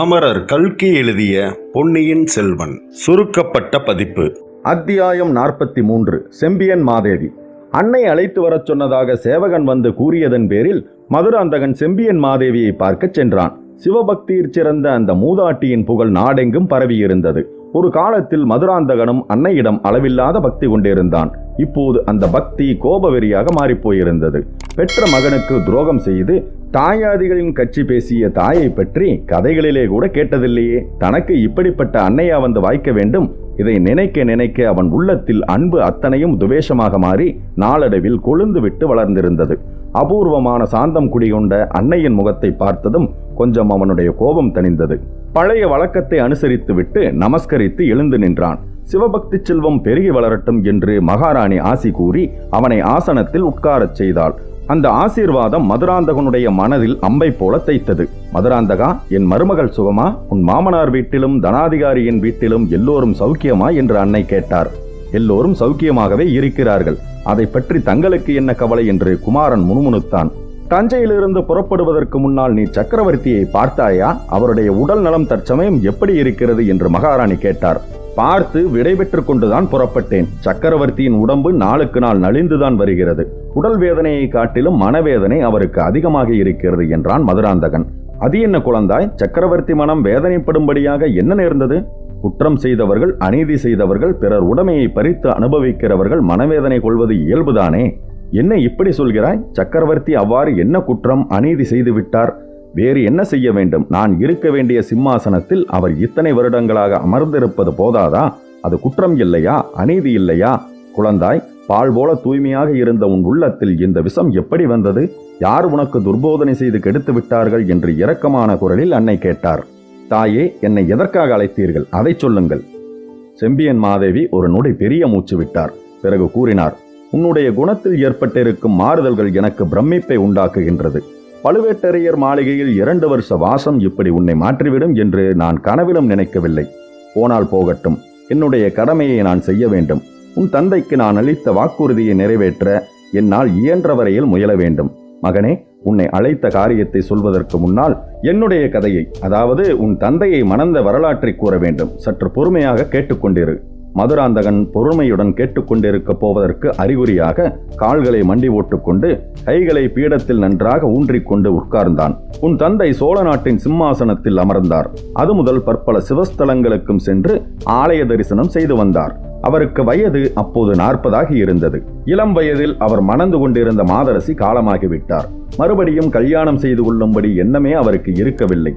அமரர் கல்கி எழுதிய பொன்னியின் செல்வன் சுருக்கப்பட்ட பதிப்பு. அத்தியாயம் நாற்பத்தி மூன்று செம்பியன் மாதேவி. அன்னை அழைத்து வரச் சொன்னதாக சேவகன் வந்து கூறியதன் பேரில் மதுராந்தகன் செம்பியன் மாதேவியை பார்க்கச் சென்றான். சிவபக்தியிற் சிறந்த அந்த மூதாட்டியின் புகழ் நாடெங்கும் பரவியிருந்தது. ஒரு காலத்தில் மதுராந்தகனும் அன்னையிடம் அளவில்லாத பக்தி கொண்டிருந்தான். இப்போது அந்த பக்தி கோபவெறியாக மாறிப்போயிருந்தது. பெற்ற மகனுக்கு துரோகம் செய்து தாயாதிகளின் கட்சி பேசிய தாயை பற்றி கதைகளிலே கூட கேட்டதில்லையே. தனக்கு இப்படிப்பட்ட அன்னையா வந்து வாய்க்க வேண்டும். இதை நினைக்க நினைக்க அவன் உள்ளத்தில் அன்பு அத்தனையும் துவேஷமாக மாறி நாளடைவில் கொழுந்து விட்டு வளர்ந்திருந்தது. அபூர்வமான சாந்தம் குடிகொண்ட அன்னையின் முகத்தை பார்த்ததும் கொஞ்சம் அவனுடைய கோபம் தணிந்தது. பழைய வழக்கத்தை அனுசரித்து விட்டு நமஸ்கரித்து எழுந்து நின்றான். சிவபக்தி செல்வம் பெருகி வளரட்டும் என்று மகாராணி ஆசி கூறி அவனை ஆசனத்தில் உட்காரச் செய்தாள். அந்த ஆசீர்வாதம் மதுராந்தகனுடைய மனதில் அம்பை போல தைத்தது. மதுராந்தகா என் மருமகள் சுகமா? உன் மாமனார் வீட்டிலும் தனாதிகாரியின் வீட்டிலும் எல்லோரும் சௌக்கியமா? என்று அன்னை கேட்டார். எல்லோரும் சௌக்கியமாகவே இருக்கிறார்கள். அதை பற்றி தங்களுக்கு என்ன கவலை? என்று குமாரன் முணுமுணுத்தான். தஞ்சையிலிருந்து புறப்படுவதற்கு முன்னால் நீ சக்கரவர்த்தியை பார்த்தாயா? அவருடைய உடல் நலம் தற்சமயம் எப்படி இருக்கிறது? என்று மகாராணி கேட்டார். பார்த்து விடைபெற்றுக் கொண்டுதான் புறப்பட்டேன். சக்கரவர்த்தியின் உடம்பு நாளுக்கு நாள் நலிந்துதான் வருகிறது. உடல் வேதனையை காட்டிலும் மனவேதனை அவருக்கு அதிகமாக இருக்கிறது என்றான் மதுராந்தகன். அது என்ன குழந்தாய்? சக்கரவர்த்தி மனம் வேதனைப்படும்படியாக என்ன நேர்ந்தது? குற்றம் செய்தவர்கள் அநீதி செய்தவர்கள் பிறர் உடமையை பறித்து அனுபவிக்கிறவர்கள் மனவேதனை கொள்வது இயல்புதானே? என்ன இப்படி சொல்கிறாய்? சக்கரவர்த்தி அவ்வாறு என்ன குற்றம் அநீதி செய்து விட்டார் வேறு என்ன செய்ய வேண்டும்? நான் இருக்க வேண்டிய சிம்மாசனத்தில் அவர் இத்தனை வருடங்களாக அமர்ந்திருப்பது போதாதா? அது குற்றம் இல்லையா? அநீதி இல்லையா? குழந்தாய் பால் போல தூய்மையாக இருந்த உன் உள்ளத்தில் இந்த விஷம் எப்படி வந்தது? யார் உனக்கு துர்போதனை செய்து கெடுத்து விட்டார்கள்? என்று இரக்கமான குரலில் அன்னை கேட்டார். தாயே என்னை எதற்காக அழைத்தீர்கள்? அதை சொல்லுங்கள். செம்பியன் மாதேவி ஒரு நொடி பெரிய மூச்சு விட்டார். பிறகு கூறினார் உன்னுடைய குணத்தில் ஏற்பட்டிருக்கும் மாறுதல்கள் எனக்கு பிரமிப்பை உண்டாக்குகின்றது. பழுவேட்டரையர் மாளிகையில் இரண்டு வருஷ வாசம் இப்படி உன்னை மாற்றிவிடும் என்று நான் கனவிலும் நினைக்கவில்லை. போனால் போகட்டும். என்னுடைய கடமையை நான் செய்ய வேண்டும். உன் தந்தைக்கு நான் அளித்த வாக்குறுதியை நிறைவேற்ற என்னால் இயன்ற வரையில் முயல வேண்டும். மகனே உன்னை அழைத்த காரியத்தை சொல்வதற்கு முன்னால் என்னுடைய கதையை அதாவது உன் தந்தையை மணந்த வரலாற்றை கூற வேண்டும். சற்று பொறுமையாக கேட்டுக்கொண்டிரு. மதுராந்தகன் பொறுமையுடன் கேட்டுக்கொண்டிருக்கப் போவதற்கு அறிகுறியாக கால்களை மண்டி ஓட்டுக்கொண்டு கைகளை பீடத்தில் நன்றாக ஊன்றிக்கொண்டு உட்கார்ந்தான். உன் தந்தை சோழ நாட்டின் சிம்மாசனத்தில் அமர்ந்தார். அது முதல் பற்பல சிவஸ்தலங்களுக்கும் சென்று ஆலய தரிசனம் செய்து வந்தார். அவருக்கு வயது அப்போது நாற்பதாகி இருந்தது. இளம் வயதில் அவர் மணந்து கொண்டிருந்த மாதரசி காலமாகிவிட்டார். மறுபடியும் கல்யாணம் செய்து கொள்ளும்படி எண்ணமே அவருக்கு இருக்கவில்லை.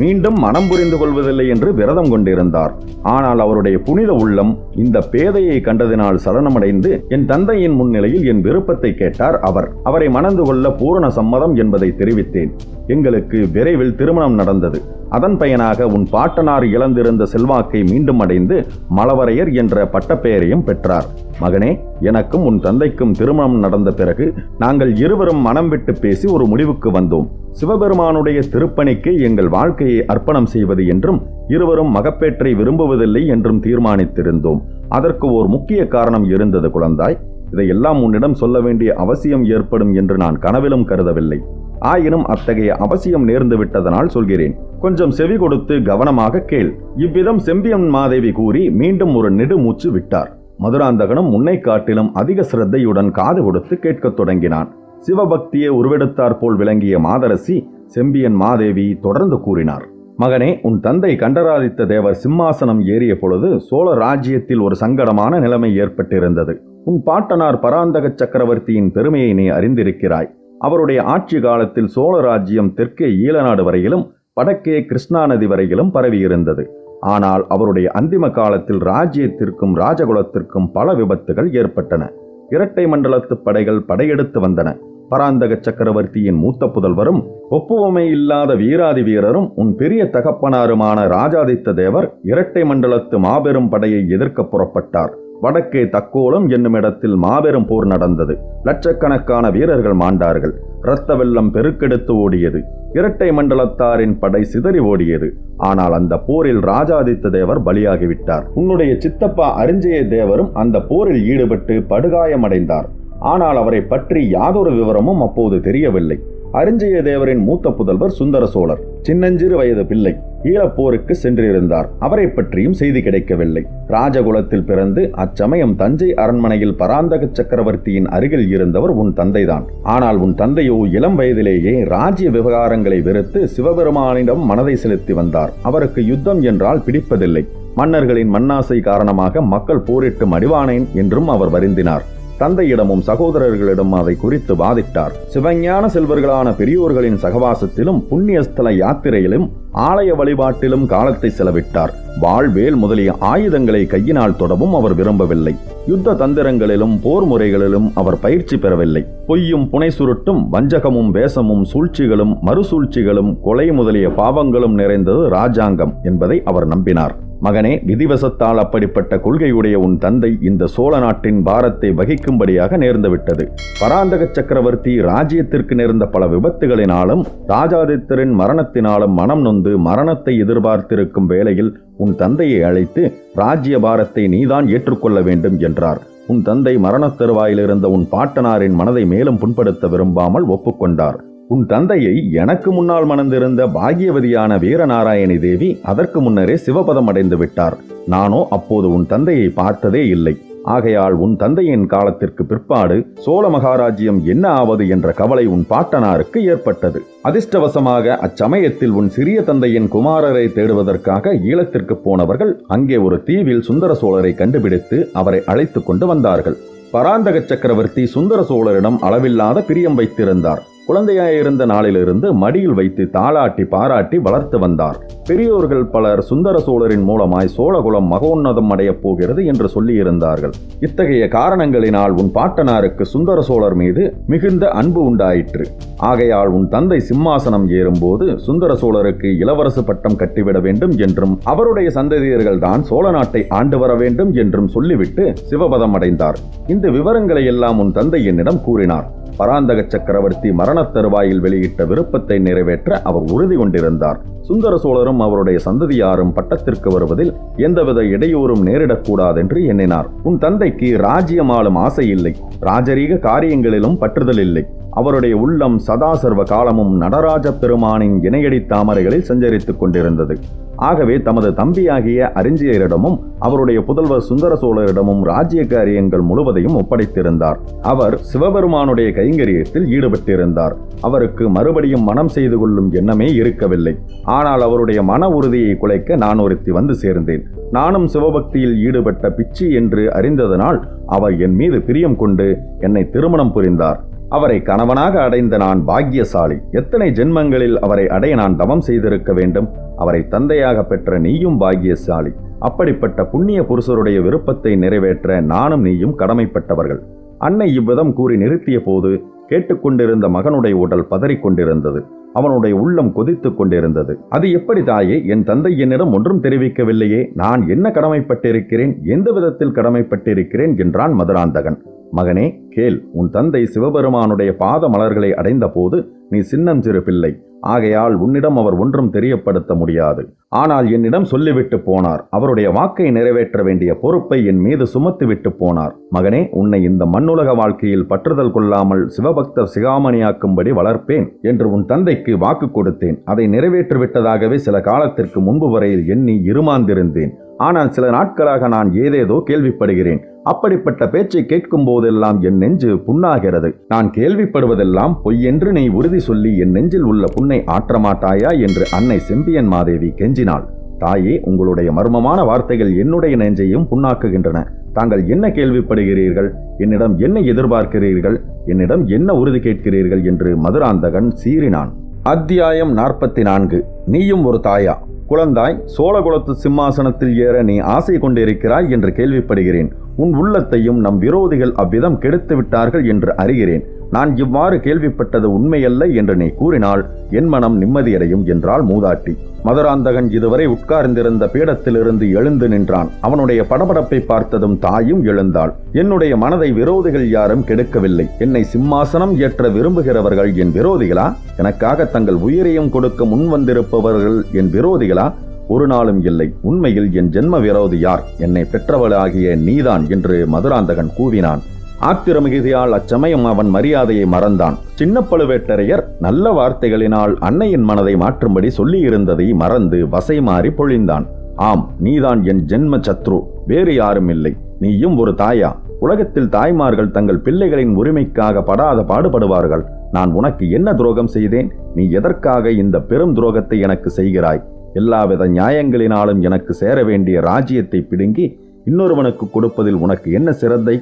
மீண்டும் மனம் புரிந்து கொள்வதில்லை என்று விரதம் கொண்டிருந்தார். ஆனால் அவருடைய புனித உள்ளம் இந்த பேதையை கண்டதினால் சலனமடைந்து என் தந்தையின் முன்னிலையில் என் விருப்பத்தை கேட்டார் அவர். அவரை மணந்து கொள்ள பூரண சம்மதம் என்பதை தெரிவித்தேன். எங்களுக்கு விரைவில் திருமணம் நடந்தது. அதன் பயனாக உன் பாட்டனார் இழந்திருந்த செல்வாக்கை மீண்டும் அடைந்து மலவரையர் என்ற பட்டப்பெயரையும் பெற்றார். மகனே எனக்கும் உன் தந்தைக்கும் திருமணம் நடந்த பிறகு நாங்கள் இருவரும் மனம் விட்டு பேசி ஒரு முடிவுக்கு வந்தோம். சிவபெருமானுடைய திருப்பணிக்கு எங்கள் வாழ்க்கையை அர்ப்பணம் செய்வது என்றும் இருவரும் மகப்பேற்றை விரும்புவதில்லை என்றும் தீர்மானித்திருந்தோம். அதற்கு ஓர் முக்கிய காரணம் இருந்தது குழந்தாய். இதையெல்லாம் உன்னிடம் சொல்ல வேண்டிய அவசியம் ஏற்படும் என்று நான் கனவிலும் கருதவில்லை. ஆயினும் அத்தகைய அவசியம் நேர்ந்து விட்டதனால் சொல்கிறேன். கொஞ்சம் செவி கொடுத்து கவனமாக கேள். இவ்விதம் செம்பியன் மாதேவி கூறி மீண்டும் ஒரு நெடுமூச்சு விட்டார். மதுராந்தகனும் முன்னை காட்டிலும் அதிக சிரத்தையுடன் காது கொடுத்து கேட்கத் தொடங்கினான். சிவபக்தியை உருவெடுத்தாற் போல் விளங்கிய மாதரசி செம்பியன் மாதேவி தொடர்ந்து கூறினார். மகனே உன் தந்தை கண்டராதித்த தேவர் சிம்மாசனம் ஏறிய பொழுது சோழ ராஜ்யத்தில் ஒரு சங்கடமான நிலைமை ஏற்பட்டிருந்தது. உன் பாட்டனார் பராந்தக சக்கரவர்த்தியின் பெருமையை நீ அறிந்திருக்கிறாய். அவருடைய ஆட்சி காலத்தில் சோழ ராஜ்யம் தெற்கே ஈழநாடு வரையிலும் வடக்கே கிருஷ்ணா நதி வரையிலும் பரவியிருந்தது. ஆனால் அவருடைய அந்திம காலத்தில் ராஜ்யத்திற்கும் ராஜகுலத்திற்கும் பல விபத்துகள் ஏற்பட்டன. இரட்டை மண்டலத்து படைகள் படையெடுத்து வந்தன. பராந்தக சக்கரவர்த்தியின் மூத்த புதல்வரும் ஒப்புவமை இல்லாத வீராதி வீரரும் உன் பெரிய தகப்பனாருமான ராஜாதித்த தேவர் இரட்டை மண்டலத்து மாபெரும் படையை எதிர்க்க புறப்பட்டார். வடக்கே தக்கோலம் என்னும் இடத்தில் மாபெரும் போர் நடந்தது. லட்சக்கணக்கான வீரர்கள் மாண்டார்கள். இரத்த வெள்ளம் பெருக்கெடுத்து ஓடியது. இரட்டை மண்டலத்தாரின் படை சிதறி ஓடியது. ஆனால் அந்த போரில் ராஜாதித்த தேவர் பலியாகிவிட்டார். உன்னுடைய சித்தப்பா அரிஞ்சய தேவரும் அந்த போரில் ஈடுபட்டு படுகாயமடைந்தார். ஆனால் அவரை பற்றி யாதொரு விவரமும் அப்போது தெரியவில்லை. அரிஞ்சய தேவரின் மூத்த புதல்வர் சுந்தர சோழர் சின்னஞ்சிறு வயது பிள்ளை ஈழப்போருக்கு சென்றிருந்தார். அவரை பற்றியும் செய்தி கிடைக்கவில்லை. ராஜகுலத்தில் பிறந்து அச்சமயம் தஞ்சை அரண்மனையில் பராந்தக சக்கரவர்த்தியின் அருகில் இருந்தவர் உன் தந்தைதான். ஆனால் உன் தந்தையோ இளம் வயதிலேயே ராஜ்ய விவகாரங்களை வெறுத்து சிவபெருமானிடம் மனதை செலுத்தி வந்தார். அவருக்கு யுத்தம் என்றால் பிடிப்பதில்லை. மன்னர்களின் மண்ணாசை காரணமாக மக்கள் போரிட்டு மடிவானேன் என்றும் அவர் வருந்தினார். தந்தையிடமும் சகோதரர்களிடம் அதை குறித்து வாதிட்டார். சிவஞான செல்வர்களான பெரியோர்களின் சகவாசத்திலும் புண்ணியஸ்தல யாத்திரையிலும் ஆலய வழிபாட்டிலும் காலத்தை செலவிட்டார். வாழ்வேல் முதலிய ஆயுதங்களை கையினால் தொடவும் அவர் விரும்பவில்லை. யுத்த தந்திரங்களிலும் போர் முறைகளிலும் அவர் பயிற்சி பெறவில்லை. பொய்யும் புனை சுருட்டும் வஞ்சகமும் வேஷமும் சூழ்ச்சிகளும் மறுசூழ்ச்சிகளும் கொலை முதலிய பாவங்களும் நிறைந்தது ராஜாங்கம் என்பதை அவர் நம்பினார். மகனே விதிவசத்தால் அப்படிப்பட்ட கொள்கையுடைய உன் தந்தை இந்த சோழ நாட்டின் பாரத்தை வகிக்கும்படியாக நேர்ந்துவிட்டது. பராந்தக சக்கரவர்த்தி ராஜ்யத்திற்கு நேர்ந்த பல விபத்துகளினாலும் ராஜாதித்தரின் மரணத்தினாலும் மனம் நொந்து மரணத்தை எதிர்பார்த்திருக்கும் வேளையில் உன் தந்தையை அழைத்து ராஜ்ய பாரத்தை நீதான் ஏற்றுக்கொள்ள வேண்டும் என்றார். உன் தந்தை மரணத் தருவாயிலிருந்த உன் பாட்டனாரின் மனதை மேலும் புண்படுத்த விரும்பாமல் ஒப்புக்கொண்டார். உன் தந்தையை எனக்கு முன்னால் மணந்திருந்த பாகியவதியான வீரநாராயணி தேவி அதற்கு முன்னரே சிவபதம் அடைந்து விட்டார். நானோ அப்போது உன் தந்தையை பார்த்ததே இல்லை. ஆகையால் உன் தந்தையின் காலத்திற்கு பிற்பாடு சோழ மகாராஜ்யம் என்ன ஆவது என்ற கவலை உன் பாட்டனாருக்கு ஏற்பட்டது. அதிர்ஷ்டவசமாக அச்சமயத்தில் உன் சிறிய தந்தையின் குமாரரை தேடுவதற்காக ஈழத்திற்கு போனவர்கள் அங்கே ஒரு தீவில் சுந்தர சோழரை கண்டுபிடித்து அவரை அழைத்து கொண்டு வந்தார்கள். பராந்தக சக்கரவர்த்தி சுந்தர சோழரிடம் அளவில்லாத பிரியம் வைத்திருந்தார். குழந்தையாயிருந்த நாளிலிருந்து மடியில் வைத்து தாளாட்டி பாராட்டி வளர்த்து வந்தார். பெரியோர்கள் பலர் சுந்தர சோழரின் மூலமாய் சோழகுலம் மகோன்னதம் அடையப் போகிறது என்று சொல்லியிருந்தார்கள். இத்தகைய காரணங்களினால் உன் பாட்டனாருக்கு சுந்தர சோழர் மீது மிகுந்த அன்பு உண்டாயிற்று. ஆகையால் உன் தந்தை சிம்மாசனம் ஏறும்போது சுந்தர சோழருக்கு இளவரசு பட்டம் கட்டிவிட வேண்டும் என்றும் அவருடைய சந்ததியர்கள் தான் சோழ நாட்டை ஆண்டு வர வேண்டும் என்றும் சொல்லிவிட்டு சிவபதம் அடைந்தார். இந்த விவரங்களை எல்லாம் உன் தந்தை என்னிடம் கூறினார். பராந்தக சக்கரவர்த்தி மரணத் தருவாயில் வெளியிட்ட விருப்பத்தை நிறைவேற்ற அவர் உறுதி கொண்டிருந்தார். சுந்தர சோழரும் அவருடைய சந்ததியாரும் பட்டத்திற்கு வருவதில் எந்தவித இடையூறும் நேரிடக்கூடாதென்று எண்ணினார். உன் தந்தைக்கு ராஜ்யம் ஆசை இல்லை. ராஜரீக காரியங்களிலும் பற்றுதல் இல்லை. அவருடைய உள்ளம் சதா சர்வ காலமும் நடராஜ பெருமானின் இணையடி தாமரைகளில் சஞ்சரித்துக் கொண்டிருந்தது. ஆகவே தமது தம்பியாகிய அரிஞ்சியரிடமும் அவருடைய புதல்வர் சுந்தர சோழரிடமும் ராஜ்ய காரியங்கள் முழுவதையும் ஒப்படைத்திருந்தார். அவர் சிவபெருமானுடைய கைங்கரியத்தில் ஈடுபட்டிருந்தார். அவருக்கு மறுபடியும் மனம் செய்து கொள்ளும் எண்ணமே இருக்கவில்லை. ஆனால் அவருடைய மன உறுதியை குலைக்க நான் ஒருத்தி வந்து சேர்ந்தேன். நானும் சிவபக்தியில் ஈடுபட்ட பிச்சி என்று அறிந்ததனால் அவர் என் மீது பிரியம் கொண்டு என்னை திருமணம் புரிந்தார். அவரை கணவனாக அடைந்த நான் பாக்கியசாலி. எத்தனை ஜென்மங்களில் அவரை அடைய நான் தவம் செய்திருக்க வேண்டும்? அவரை தந்தையாக பெற்ற நீயும் பாக்கியசாலி. அப்படிப்பட்ட புண்ணிய புருஷருடைய விருப்பத்தை நிறைவேற்ற நானும் நீயும் கடமைப்பட்டவர்கள். அன்னை இவ்விதம் கூறி நிறுத்திய போது கேட்டுக்கொண்டிருந்த மகனுடைய உடல் பதறிக் கொண்டிருந்தது அவனுடைய உள்ளம் கொதித்துக் கொண்டிருந்தது. அது எப்படி தாயே என் தந்தை என்னிடம் ஒன்றும் தெரிவிக்கவில்லையே. நான் என்ன கடமைப்பட்டிருக்கிறேன்? எந்த விதத்தில் கடமைப்பட்டிருக்கிறேன்? என்றான் மதுராந்தகன். மகனே கேள் உன் தந்தை சிவபெருமானுடைய பாத மலர்களை அடைந்தபோது நீ சின்னஞ்சிறு பிள்ளை ஆகையால் உன்னிடம் அவர் ஒன்றும் தெரியப்படுத்த முடியாது. ஆனால் என்னிடம் சொல்லிவிட்டு போனார். அவருடைய வாக்கை நிறைவேற்ற வேண்டிய பொறுப்பை என் மீது சுமத்திவிட்டு போனார். மகனே உன்னை இந்த மண்ணுலக வாழ்க்கையில் பற்றுதல் கொள்ளாமல் சிவபக்த சிகாமணியாக்கும்படி வளர்ப்பேன் என்று உன் தந்தைக்கு வாக்கு கொடுத்தேன். அதை நிறைவேற்றிவிட்டதாகவே சில காலத்திற்கு முன்பு வரையில் எண்ணி இருமாந்திருந்தேன். ஆனால் சில நாட்களாக நான் ஏதேதோ கேள்விப்படுகிறேன். அப்படிப்பட்ட பேச்சை கேட்கும் போதெல்லாம் என் நெஞ்சு புண்ணாகிறது. நான் கேள்விப்படுவதெல்லாம் பொய்யென்று நீ உறுதி சொல்லி என் நெஞ்சில் உள்ள புண்ணை ஆற்றமாட்டாயா என்று அன்னை செம்பியன் மாதேவி கெஞ்சினாள். தாயே உங்களுடைய மர்மமான வார்த்தைகள் என்னுடைய நெஞ்சையும் புண்ணாக்குகின்றன. தாங்கள் என்ன கேள்விப்படுகிறீர்கள்? என்னிடம் என்ன எதிர்பார்க்கிறீர்கள்? என்னிடம் என்ன உறுதி கேட்கிறீர்கள்? என்று மதுராந்தகன் சீறினான். அத்தியாயம் நாற்பத்தி நான்கு நீயும் ஒரு தாயா. குழந்தாய் சோழகுலத்து சிம்மாசனத்தில் ஏற நீ ஆசை கொண்டிருக்கிறாய் என்று கேள்விப்படுகிறேன். உன் உள்ளத்தையும் நம் விரோதிகள் அவ்விதம் கெடுத்து விட்டார்கள் என்று அறிகிறேன். நான் இவ்வாறு கேள்விப்பட்டது உண்மையல்ல என்று நீ கூறினால் என் மனம் நிம்மதியடையும் என்றாள் மூதாட்டி. மதுராந்தகன் இதுவரை உட்கார்ந்திருந்த பீடத்திலிருந்து எழுந்து நின்றான். அவனுடைய படபடப்பை பார்த்ததும் தாயும் எழுந்தாள். என்னுடைய மனதை விரோதிகள் யாரும் கெடுக்கவில்லை. என்னை சிம்மாசனம் ஏற்ற விரும்புகிறவர்கள் என் விரோதிகளா? எனக்காக தங்கள் உயிரையும் கொடுக்க முன் வந்திருப்பவர்கள் என் விரோதிகளா? ஒரு நாளும் இல்லை. உண்மையில் என் ஜென்ம விரோதி யார்? என்னை பெற்றவளாகிய நீதான் என்று மதுராந்தகன் கூவினான். ஆத்திரமிகுதியால் அச்சமயம் அவன் மரியாதையை மறந்தான். சின்ன பழுவேட்டரையர் நல்ல வார்த்தைகளினால் அன்னையின் மனதை மாற்றும்படி சொல்லியிருந்ததை மறந்து வசை மாறி பொழிந்தான். ஆம் நீதான் என் ஜென்ம சத்ரு. வேறு யாரும் இல்லை. நீயும் ஒரு தாயா. உலகத்தில் தாய்மார்கள் தங்கள் பிள்ளைகளின் உரிமைக்காக படாத பாடுபடுவார்கள். நான் உனக்கு என்ன துரோகம் செய்தேன்? நீ எதற்காக இந்த பெரும் துரோகத்தை எனக்கு செய்கிறாய்? எல்லாவித நியாயங்களினாலும் எனக்கு சேர வேண்டிய ராஜ்யத்தை பிடுங்கி இன்னொருவனுக்கு கொடுப்பதில் உனக்கு என்ன சிறந்தை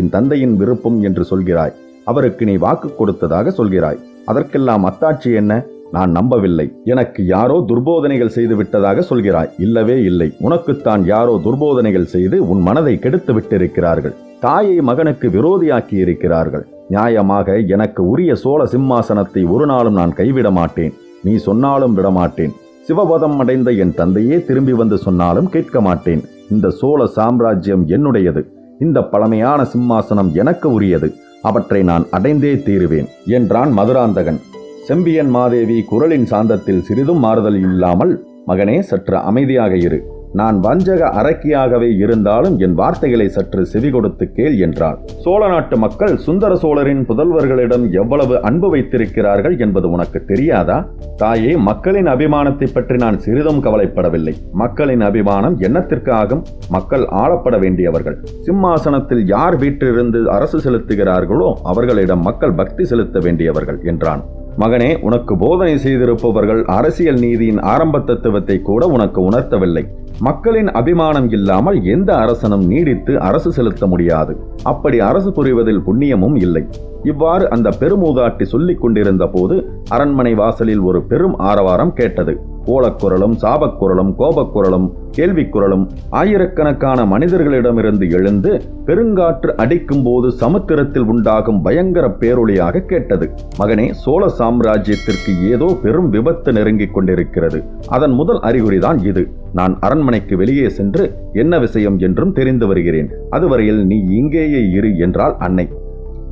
என் தந்தையின் விருப்பம் என்று சொல்கிறாய். அவருக்கு நீ வாக்கு கொடுத்ததாக சொல்கிறாய். அதற்கெல்லாம் அத்தாட்சி என்ன? நான் நம்பவில்லை. எனக்கு யாரோ துர்போதனைகள் செய்து விட்டதாக சொல்கிறாய். இல்லவே இல்லை. உனக்குத்தான் யாரோ துர்போதனைகள் செய்து உன் மனதை கெடுத்து விட்டிருக்கிறார்கள். தாயை மகனுக்கு விரோதியாக்கி இருக்கிறார்கள். நியாயமாக எனக்கு உரிய சோழ சிம்மாசனத்தை ஒரு நாளும் நான் கைவிட மாட்டேன். நீ சொன்னாலும் விடமாட்டேன். சிவபதம் அடைந்த என் தந்தையே திரும்பி வந்து சொன்னாலும் கேட்க மாட்டேன். இந்த சோழ சாம்ராஜ்யம் என்னுடையது. இந்த பழமையான சிம்மாசனம் எனக்கு உரியது. அவற்றை நான் அடைந்தே தீருவேன் என்றான் மதுராந்தகன். செம்பியன் மாதேவி குரலின் சாந்தத்தில் சிறிதும் மாறுதல் இல்லாமல் மகனே சற்று அமைதியாக இரு. நான் வஞ்சக அரக்கியாகவே இருந்தாலும் என் வார்த்தைகளை சற்று செவி கொடுத்து கேள் என்றான். சோழ நாட்டு மக்கள் சுந்தர சோழரின் புதல்வர்களிடம் எவ்வளவு அன்பு வைத்திருக்கிறார்கள் என்பது உனக்கு தெரியாதா? தாயே மக்களின் அபிமானத்தை பற்றி நான் சிறிதும் கவலைப்படவில்லை. மக்களின் அபிமானம் என்னத்திற்கு ஆகும் மக்கள் ஆளப்பட வேண்டியவர்கள். சிம்மாசனத்தில் யார் வீட்டிலிருந்து அரசு செலுத்துகிறார்களோ அவர்களிடம் மக்கள் பக்தி செலுத்த வேண்டியவர்கள் என்றான். மகனே உனக்கு போதனை செய்திருப்பவர்கள் அரசியல் நீதியின் ஆரம்ப தத்துவத்தை கூட உனக்கு உணர்த்தவில்லை. மக்களின் அபிமானம் இல்லாமல் எந்த அரசனும் நீடித்து அரசு செலுத்த முடியாது. அப்படி அரசு புரிவதில் புண்ணியமும் இல்லை. இவ்வாறு அந்த பெருமூதாட்டி சொல்லிக் கொண்டிருந்த போது அரண்மனை வாசலில் ஒரு பெரும் ஆரவாரம் கேட்டது. ஓலக்குரலும் சாபக்குரலும் கோபக்குரலும் கேள்விக்குரலும் ஆயிரக்கணக்கான மனிதர்களிடமிருந்து எழுந்து பெருங்காற்று அடிக்கும் போது சமுத்திரத்தில் உண்டாகும் பயங்கர பேரொளியாக கேட்டது. மகனே சோழ சாம்ராஜ்யத்திற்கு ஏதோ பெரும் விபத்து நெருங்கிக் கொண்டிருக்கிறது. அதன் முதல் அறிகுறிதான் இது. நான் அரண்மனைக்கு வெளியே சென்று என்ன விஷயம் என்றும் தெரிந்து வருகிறேன். அதுவரையில் நீ இங்கேயே இரு என்றால் அன்னை.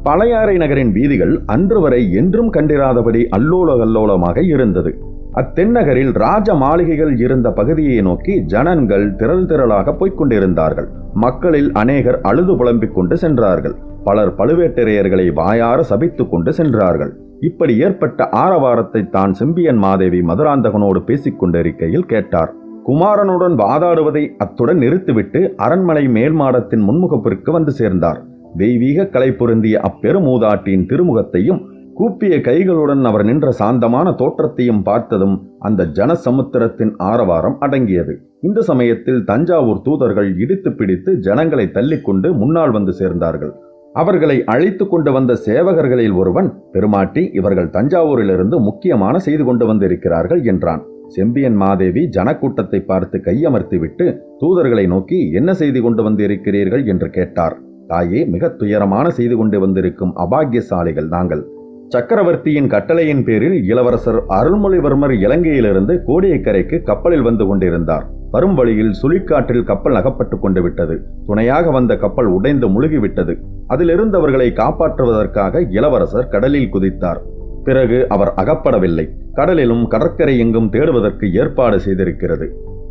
பழையாறை நகரின் வீதிகள் அன்று வரை என்றும் கண்டிராதபடி அல்லோல கல்லோலமாக இருந்தது. அத்தென்னகரில் ராஜ மாளிகைகள் இருந்த பகுதியை நோக்கி ஜனங்கள் திரள் திரளாக கொண்டிருந்தார்கள். மக்களில் அநேகர் அழுது புலம்பிக் கொண்டு சென்றார்கள். பலர் பழுவேட்டரையர்களை வாயார சபித்துக் கொண்டு சென்றார்கள். இப்படி ஏற்பட்ட ஆரவாரத்தை தான் செம்பியன் மாதேவி மதுராந்தகனோடு பேசிக் கொண்டிருக்கையில் கேட்டார். குமாரனுடன் வாதாடுவதை அத்துடன் நிறுத்திவிட்டு அரண்மனை மேல் மாடத்தின் முன்முகப்பிற்கு வந்து சேர்ந்தார். தெய்வீக கலை பொருந்திய அப்பெருமூதாட்டியின் திருமுகத்தையும் கூப்பிய கைகளுடன் அவர் நின்ற சாந்தமான தோற்றத்தையும் பார்த்ததும் அந்த ஜனசமுத்திரத்தின் ஆரவாரம் அடங்கியது. இந்த சமயத்தில் தஞ்சாவூர் தூதர்கள் இடித்து பிடித்து ஜனங்களை தள்ளிக்கொண்டு முன்னால் வந்து சேர்ந்தார்கள். அவர்களை அழைத்து கொண்டு வந்த சேவகர்களில் ஒருவன் பெருமாட்டி இவர்கள் தஞ்சாவூரிலிருந்து முக்கியமான செய்து கொண்டு வந்திருக்கிறார்கள் என்றான். செம்பியன் மாதேவி ஜனக்கூட்டத்தை பார்த்து கையமர்த்திவிட்டு தூதர்களை நோக்கி என்ன செய்தி கொண்டு வந்திருக்கிறீர்கள்? என்று கேட்டார். தாயே மிக துயரமான செய்து கொண்டு வந்திருக்கும் அபாகியசாலிகள் நாங்கள் சக்கரவர்த்தியின் கட்டளையின் பேரில் இளவரசர் அருள்மொழிவர்மர் இலங்கையிலிருந்து கோடியக்கரைக்கு கப்பலில் வந்து கொண்டிருந்தார். வரும் வழியில் சுழிக்காற்றில் கப்பல் அகப்பட்டுக் கொண்டு விட்டது. துணையாக வந்த கப்பல் உடைந்து முழுகிவிட்டது. அதிலிருந்தவர்களை காப்பாற்றுவதற்காக இளவரசர் கடலில் குதித்தார். பிறகு அவர் அகப்படவில்லை. கடலிலும் கடற்கரை எங்கும் தேடுவதற்கு ஏற்பாடு செய்திருக்கிறது.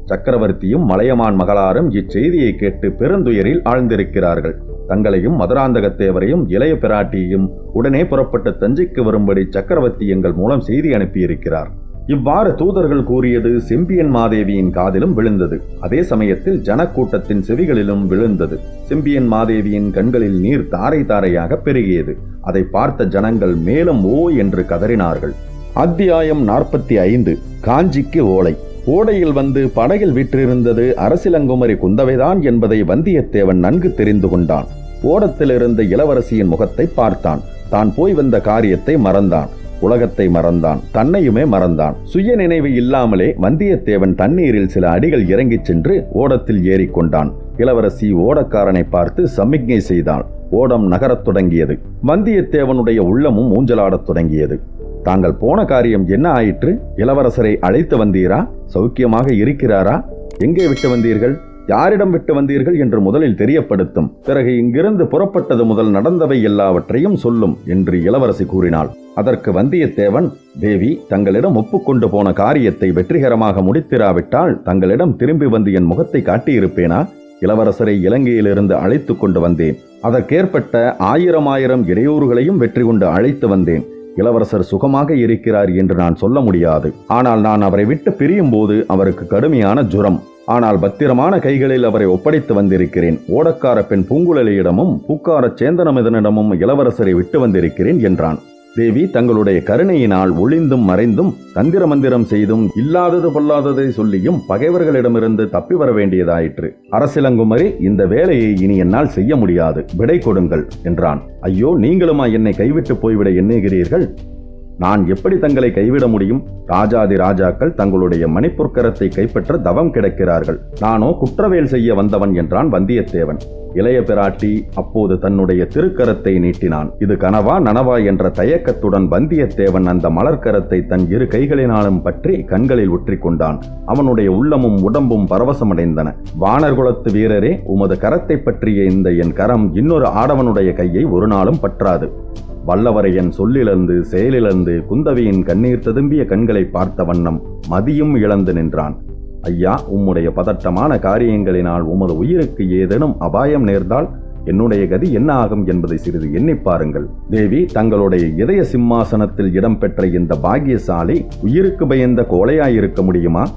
சக்கரவர்த்தியும் மலையமான் மகளாரும் இச்செய்தியை கேட்டு பெருந்துயரில் ஆழ்ந்திருக்கிறார்கள். தங்களையும் மதுராந்தகத்தேவரையும் இளைய பிராட்டியையும் உடனே புறப்பட்டு தஞ்சைக்கு வரும்படி சக்கரவர்த்தி எங்கள் மூலம் செய்தி அனுப்பியிருக்கிறார். இவ்வாறு தூதர்கள் கூறியது செம்பியன் மாதேவியின் காதிலும் விழுந்தது. அதே சமயத்தில் ஜனக்கூட்டத்தின் செவிகளிலும் விழுந்தது. செம்பியன் மாதேவியின் கண்களில் நீர் தாரை தாரையாக பெருகியது. அதை பார்த்த ஜனங்கள் மேலும் ஓ என்று கதறினார்கள். அத்தியாயம் நாற்பத்தி ஐந்து. காஞ்சிக்கு ஓலை. ஓடையில் வந்து படகில் விற்றிருந்தது அரசிலங்குமரி குந்தவைதான் என்பதை வந்தியத்தேவன் நன்கு தெரிந்து கொண்டான். ஓடத்திலிருந்த இளவரசியின் முகத்தை பார்த்தான். தான் போய் வந்த காரியத்தை மறந்தான். உலகத்தை மறந்தான். தன்னையுமே மறந்தான். சுய நினைவு இல்லாமலே வந்தியத்தேவன் தண்ணீரில் சில அடிகள் இறங்கிச் சென்று ஓடத்தில் ஏறிக்கொண்டான் இளவரசி ஓடக்காரனை பார்த்து சமிக்ஞை செய்தாள். ஓடம் நகரத் தொடங்கியது. வந்தியத்தேவனுடைய உள்ளமும் ஊஞ்சலாடத் தொடங்கியது. தாங்கள் போன காரியம் என்ன ஆயிற்று? இளவரசரை அழைத்து வந்தீரா? சௌக்கியமாக இருக்கிறாரா? எங்கே விட்டு வந்தீர்கள்? யாரிடம் விட்டு வந்தீர்கள் என்று முதலில் தெரியப்படுத்தும். பிறகு இங்கிருந்து புறப்பட்டது முதல் நடந்தவை எல்லாவற்றையும் சொல்லும் என்று இளவரசி கூறினாள். அதற்கு வந்தியத்தேவன் தேவி தங்களிடம் ஒப்புக்கொண்டு போன காரியத்தை வெற்றிகரமாக முடித்திராவிட்டால் தங்களிடம் திரும்பி வந்து என் முகத்தை காட்டியிருப்பேனா? இளவரசரை இலங்கையிலிருந்து அழைத்து கொண்டு வந்தேன். அதற்கேற்பட்ட ஆயிரம் ஆயிரம் இடையூறுகளையும் வெற்றி கொண்டு அழைத்து வந்தேன். இளவரசர் சுகமாக இருக்கிறார் என்று நான் சொல்ல முடியாது. ஆனால் நான் அவரை விட்டு பிரியும் போது அவருக்கு கடுமையான ஜுரம். ஆனால் பத்திரமான கைகளில் அவரை ஒப்படைத்து வந்திருக்கிறேன். ஓடக்கார பெண் பூங்குழலியிடமும் பூக்கார சேந்தனமிதனிடமும் இளவரசரை விட்டு வந்திருக்கிறேன் என்றான். தேவி தங்களுடைய கருணையினால் ஒளிந்தும் மறைந்தும் தந்திர மந்திரம் செய்தும் இல்லாதது பொல்லாததை சொல்லியும் பகைவர்களிடமிருந்து தப்பி வர வேண்டியதாயிற்று. அரசிலங்குமரி இந்த வேலையை இனி என்னால் செய்ய முடியாது. விடை கொடுங்கள் என்றான். ஐயோ நீங்களுமா என்னை கைவிட்டு போய்விட எண்ணுகிறீர்கள்? நான் எப்படி தங்களை கைவிட முடியும்? ராஜாதி ராஜாக்கள் தங்களுடைய மணிப்புற்கரத்தை கைப்பற்ற தவம் கிடக்கிறார்கள். நானோ குற்றவேல் செய்ய வந்தவன் என்றான் வந்தியத்தேவன். இளைய பிராட்டி அப்போது தன்னுடைய திருக்கரத்தை நீட்டினான். இது கனவா நனவா என்ற தயக்கத்துடன் வந்தியத்தேவன் அந்த மலர்க்கரத்தை தன் இரு கைகளினாலும் பற்றி கண்களில் உற்றிக் கொண்டான். அவனுடைய உள்ளமும் உடம்பும் பரவசமடைந்தன. வானர்குலத்து வீரரே உமது கரத்தை பற்றிய இந்த என் கரம் இன்னொரு ஆடவனுடைய கையை ஒரு நாளும் பற்றாது. வல்லவரையன் சொல்லிழந்து செயலிழந்து குந்தவியின் கண்ணீர் ததும்பிய கண்களை பார்த்த வண்ணம் மதியும் இழந்து நின்றான். ஐயா உம்முடைய பதட்டமான காரியங்களினால் உமது உயிருக்கு ஏதேனும் அபாயம் நேர்ந்தால் என்னுடைய கதி என்ன ஆகும் என்பதை சிறிது எண்ணிப் பாருங்கள். தேவி தங்களுடைய இதய சிம்மாசனத்தில் இடம்பெற்ற இந்த பாகியசாலி உயிருக்கு பயந்த கோலையாயிருக்க முடியுமா?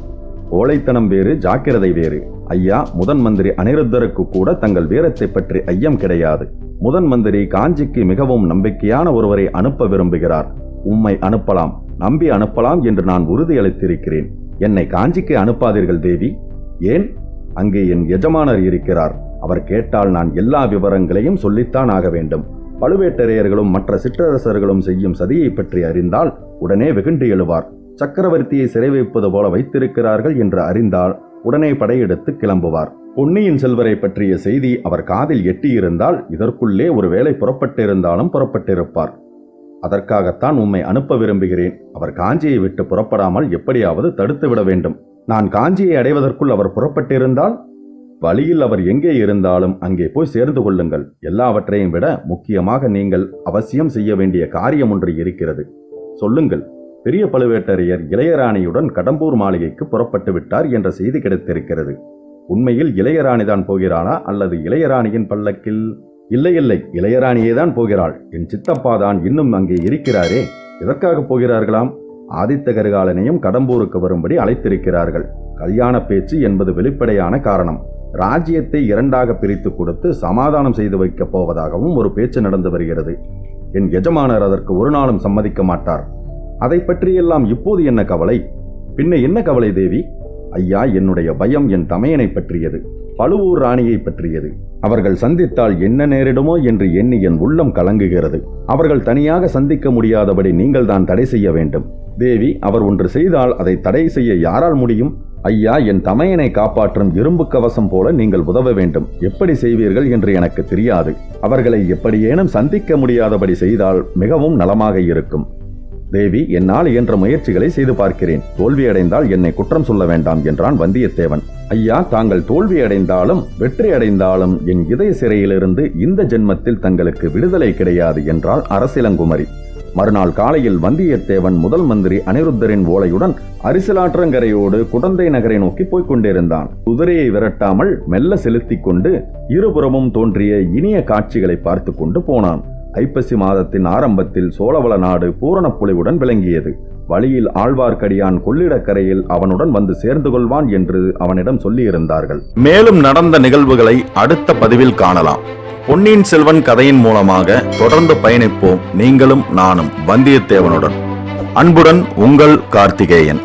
கோழைத்தனம் வேறு ஜாக்கிரதை வேறு. ஐயா முதன் மந்திரி அனிருத்தருக்கு கூட தங்கள் வீரத்தை பற்றி ஐயம் கிடையாது. முதன் மந்திரி காஞ்சிக்கு மிகவும் நம்பிக்கையான ஒருவரை அனுப்ப விரும்புகிறார். உம்மை அனுப்பலாம் நம்பி அனுப்பலாம் என்று நான் உறுதியளித்திருக்கிறேன். என்னை காஞ்சிக்கு அனுப்பாதீர்கள் தேவி. ஏன்? அங்கே என் எஜமானர் இருக்கிறார். அவர் கேட்டால் நான் எல்லா விவரங்களையும் சொல்லித்தான் ஆக வேண்டும். பழுவேட்டரையர்களும் மற்ற சிற்றரசர்களும் செய்யும் சதியை பற்றி அறிந்தால் உடனே வெகுண்டு எழுவார். சக்கரவர்த்தியை சிறை வைப்பது போல வைத்திருக்கிறார்கள் என்று அறிந்தால் உடனே படையெடுத்து கிளம்புவார். பொன்னியின் செல்வரை பற்றிய செய்தி அவர் காதில் எட்டியிருந்தால் இதற்குள்ளே ஒருவேளை புறப்பட்டிருந்தாலும் புறப்பட்டிருப்பார். அதற்காகத்தான் உம்மை அனுப்ப விரும்புகிறேன். அவர் காஞ்சியை விட்டு புறப்படாமல் எப்படியாவது தடுத்து விட வேண்டும். நான் காஞ்சியை அடைவதற்குள் அவர் புறப்பட்டிருந்தால்? வழியில் அவர் எங்கே இருந்தாலும் அங்கே போய் சேர்ந்து கொள்ளுங்கள். எல்லாவற்றையும் விட முக்கியமாக நீங்கள் அவசியம் செய்ய வேண்டிய காரியம் ஒன்று இருக்கிறது. சொல்லுங்கள். பெரிய பழுவேட்டரையர் இளையராணியுடன் கடம்பூர் மாளிகைக்கு புறப்பட்டு விட்டார் என்ற செய்தி கிடைத்திருக்கிறது. உண்மையில் இளையராணிதான் போகிறாளா அல்லது இளையராணியின் பல்லக்கில்? இல்லை இல்லை இளையராணியே தான் போகிறாள். என் சித்தப்பா தான் இன்னும் அங்கே இருக்கிறாரே. எதற்காக போகிறார்களாம்? ஆதித்த கரிகாலனையும் கடம்பூருக்கு வரும்படி அழைத்திருக்கிறார்கள். கல்யாண பேச்சு என்பது வெளிப்படையான காரணம். ராஜ்யத்தை இரண்டாக பிரித்து கொடுத்து சமாதானம் செய்து வைக்கப் போவதாகவும் ஒரு பேச்சு நடந்து வருகிறது. என் எஜமானர் அதற்கு ஒரு நாளும் சம்மதிக்க மாட்டார். அதை பற்றியெல்லாம் இப்போது என்ன கவலை? பின்ன என்ன கவலை தேவி? ஐயா என்னுடைய பயம் என் தமையனை பற்றியது பழுவூர் ராணியை பற்றியது. அவர்கள் சந்தித்தால் என்ன நேரிடுமோ என்று எண்ணி என் உள்ளம் கலங்குகிறது. அவர்கள் தனியாக சந்திக்க முடியாதபடி நீங்கள் தான் தடை செய்ய வேண்டும். தேவி அவர் ஒன்று செய்தால் அதை தடை செய்ய யாரால் முடியும்? ஐயா என் தமையனை காப்பாற்றும் இரும்பு கவசம் போல நீங்கள் உதவ வேண்டும். எப்படி செய்வீர்கள் என்று எனக்கு தெரியாது. அவர்களை எப்படியேனும் சந்திக்க முடியாதபடி செய்தால் மிகவும் நலமாக இருக்கும். தேவி என்னால் இயன்ற முயற்சிகளை செய்து பார்க்கிறேன். தோல்வியடைந்தால் என்னை குற்றம் சொல்ல வேண்டாம் என்றான் வந்தியத்தேவன். ஐயா தாங்கள் தோல்வியடைந்தாலும் வெற்றியடைந்தாலும் என் இதய சிறையிலிருந்து இந்த ஜென்மத்தில் தங்களுக்கு விடுதலை கிடையாது என்றாள் அரசிலங்குமரி. மறுநாள் காலையில் வந்தியத்தேவன் முதல் மந்திரி அனிருத்தரின் ஓலையுடன் அரிசலாற்றங்கரையோடு குடந்தை நகரை நோக்கி போய்க் கொண்டிருந்தான். குதிரையை விரட்டாமல் மெல்ல செலுத்திக் கொண்டு இருபுறமும் தோன்றிய இனிய காட்சிகளை பார்த்து கொண்டு போனான். ஐப்பசி மாதத்தின் ஆரம்பத்தில் சோழவள நாடு பூரண பொலிவுடன் விளங்கியது. வழியில் ஆழ்வார்க்கடியான் கொள்ளிடக்கரையில் அவனுடன் வந்து சேர்ந்து கொள்வான் என்று அவனிடம் சொல்லியிருந்தார்கள். மேலும் நடந்த நிகழ்வுகளை அடுத்த பதிவில் காணலாம். பொன்னியின் செல்வன் கதையின் மூலமாக தொடர்ந்து பயணிப்போம். நீங்களும் நானும் வந்தியத்தேவனுடன். அன்புடன் உங்கள் கார்த்திகேயன்.